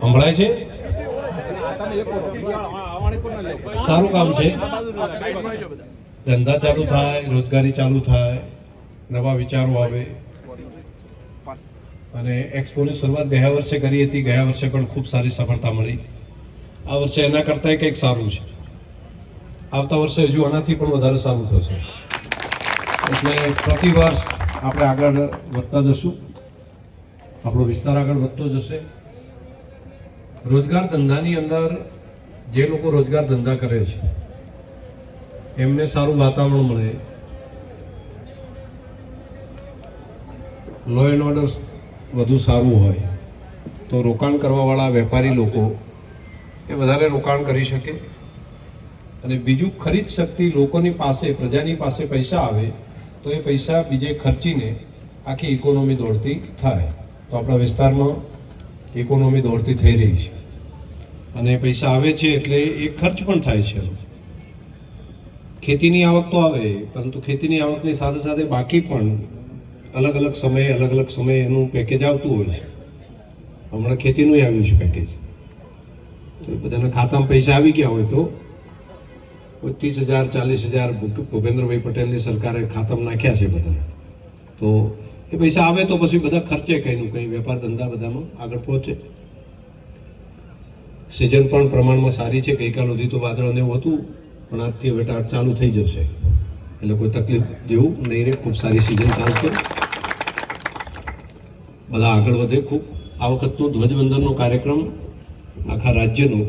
સંભળાય છે? સારું કામ છે. ધંધા ચાલુ થાય, રોજગારી ચાલુ થાય, નવા વિચારો આવે. અને એક્સપોની શરૂઆત ગયા વર્ષે કરી હતી, ગયા વર્ષે પણ ખૂબ સારી સફળતા મળી. આ વર્ષે એના કરતાં કંઈક સારું છે. આવતા વર્ષે હજુ આનાથી પણ વધારે સારું થશે. એટલે પ્રતિ વર્ષ આપણે આગળ વધતા જશું. આપણો વિસ્તાર આગળ વધતો જશે. રોજગાર ધંધાની અંદર જે લોકો રોજગાર ધંધા કરે છે, એમને સારું વાતાવરણ મળે. લો એન્ડ ઓર્ડર વધુ સારું હોય તો રોકાણ કરવાવાળા વેપારી લોકો એ વધારે રોકાણ કરી શકે. અને બીજું ખરીદ શક્તિ લોકોની પાસે, પ્રજાની પાસે પૈસા આવે તો એ પૈસા બીજે ખર્ચીને આખી ઇકોનોમી દોડતી થાય. તો આપણા વિસ્તારમાં ઇકોનોમી દોડતી થઈ રહી છે. અને પૈસા આવે છે એટલે એ ખર્ચ પણ થાય છે. ખેતીની આવક તો આવે, પરંતુ ખેતીની આવકની સાથે સાથે બાકી પણ અલગ અલગ સમયે, અલગ અલગ સમયે એનું પેકેજ આવતું હોય છે. હમણાં ખેતીનું આવ્યું છે પેકેજ તો બધાના ખાતામાં પૈસા આવી ગયા હોય તો ત્રીસ હજાર, ચાલીસ હજાર ભૂપેન્દ્રભાઈ પટેલની સરકારે ખાતામાં નાખ્યા છે બધાને. તો એ પૈસા આવે તો પછી બધા ખર્ચે કંઈનું કંઈ વેપાર ધંધા બધામાં આગળ પહોંચે. સિઝન પણ પ્રમાણમાં સારી છે. ગઈકાલ સુધી તો વાદળોને એવું હતું, પણ આજથી હવે ટાટ ચાલુ થઈ જશે. એટલે કોઈ તકલીફ જેવું નહીં રહે. ખૂબ સારી સિઝન ચાલશે. બધા આગળ વધે. ખૂબ આ વખતનો ધ્વજવંદનનો કાર્યક્રમ આખા રાજ્યનો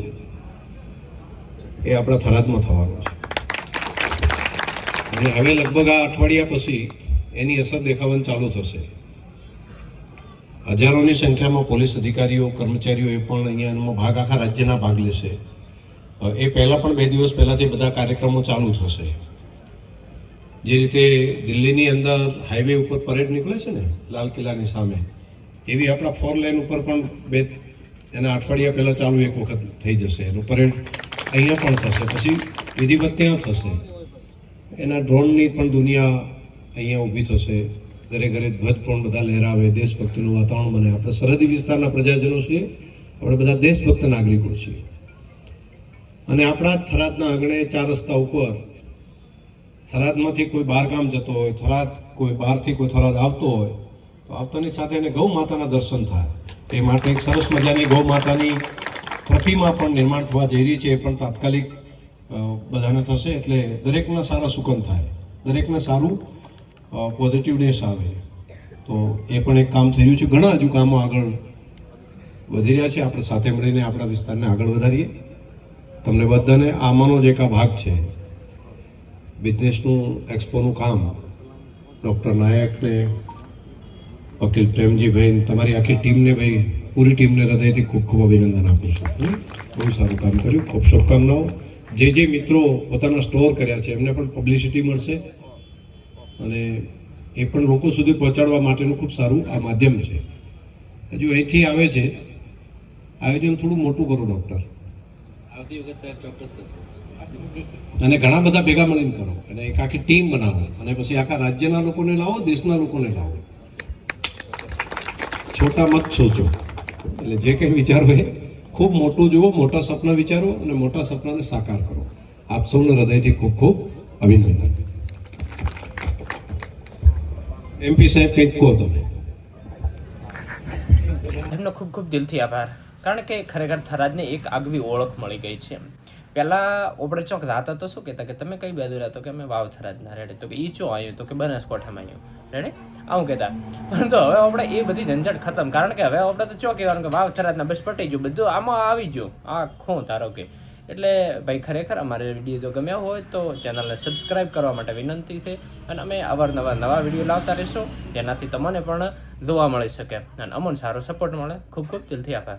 એ આપણા થરાદમાં થવાનો છે. અને હવે લગભગ આ અઠવાડિયા પછી એની અસર દેખાવાની ચાલુ થશે. હજારોની સંખ્યામાં પોલીસ અધિકારીઓ, કર્મચારીઓ એ પણ અહીંયા ભાગ આખા રાજ્યના ભાગ લેશે. એ પહેલાં પણ બે દિવસ પહેલાંથી બધા કાર્યક્રમો ચાલુ થશે. જે રીતે દિલ્હીની અંદર હાઈવે ઉપર પરેડ નીકળે છે ને, લાલ કિલ્લાની સામે, એવી આપણા ફોર લેન ઉપર પણ બે, એના અઠવાડિયા પહેલાં ચાલુ એક વખત થઈ જશે. એનું પરેડ અહીંયા પણ થશે. પછી વિધિવત ત્યાં થશે. એના ડ્રોનની પણ દુનિયા અહીંયા ઊભી થશે. ઘરે ઘરે ધ્વજ પણ બધા લહેરાવે, દેશભક્તિનું વાતાવરણ બને. આપણે સરહદી વિસ્તારના પ્રજાજનો છીએ, આપણે બધા દેશભક્ત નાગરિકો છીએ. અને આપણા થરાદના આંગણે ચાર રસ્તા ઉપર થરાદમાંથી કોઈ બહાર ગામ જતો હોય, થરાદ કોઈ બહારથી કોઈ થરાદ આવતો હોય, તો આવતાની સાથે એને ગૌ માતાના દર્શન થાય. તે માટે એક સરસ મજાની ગૌ માતાની પ્રતિમા પણ નિર્માણ થવા જઈ રહી છે. એ પણ તાત્કાલિક બધાને થશે. એટલે દરેકના સારા સુકન થાય. દરેકને સારું પોઝિટિવનેસ આવે. તો એ પણ એક કામ થઈ રહ્યું છે. ઘણા હજુ કામો આગળ વધી રહ્યા છે. આપણે સાથે મળીને આપણા વિસ્તારને આગળ વધારીએ. તમને બધાને આમાંનો જ એક આ ભાગ છે. બિઝનેસનું એક્સપોનું કામ. ડૉક્ટર નાયકને, વકીલ પ્રેમજીભાઈ તમારી આખી ટીમને ભાઈ, પૂરી ટીમને હૃદયથી ખૂબ ખૂબ અભિનંદન આપું છું. બહુ સારું કામ કર્યું. ખૂબ શુભકામનાઓ. જે જે મિત્રો પોતાના સ્ટોર કર્યા છે, એમને પણ પબ્લિસિટી મળશે. અને એ પણ લોકો સુધી પહોંચાડવા માટેનું ખૂબ સારું આ માધ્યમ છે. હજુ અહીંથી આવે છે. આયોજન થોડું મોટું કરો ડૉક્ટર. અને ઘણા બધા ભેગા મળીને કરો. અને એક આખી ટીમ બનાવો. અને પછી આખા રાજ્યના લોકોને લાવો દેશના લોકોને લાવો. છોટા મત સોચો. એટલે જે કંઈ વિચારો એ ખૂબ મોટું જુઓ મોટા સપના વિચારો અને મોટા સપનાને સાકાર કરો. આપ સૌને હૃદયથી ખૂબ ખૂબ અભિનંદન. એમપી સાહેબ, કંઈક કહો તમે. એમનો ખૂબ ખૂબ દિલથી આભાર. કારણ કે ખરેખર થરાદને એક આગવી ઓળખ મળી ગઈ છે. પહેલાં આપણે ચોક જાતા તો શું કહેતા કે તમે કઈ બાજુ રહેતો? કે અમે વાવ થરાદના રેડે તો કે એ ચો આવ્યું તો કે બનાસકોઠામાં આવ્યું રેડે? આવું કહેતા. પરંતુ હવે આપણે એ બધી ઝંઝટ ખતમ. કારણ કે હવે આપણે તો ચો કહેવાનું કે વાવ થરાદના બસ પટી ગયું. બધું આમાં આવી ગયું. આ ખો તારો કે. એટલે ભાઈ ખરેખર અમારે વીડિયો જો ગમ્યા હોય તો ચેનલને સબસ્ક્રાઈબ કરવા માટે વિનંતી છે અને અમે અવારનવાર નવા વીડિયો લાવતા રહીશું. જેનાથી તમને પણ જોવા મળી શકે. અને અમને સારો સપોર્ટ મળે. ખૂબ ખૂબ દિલથી આભાર.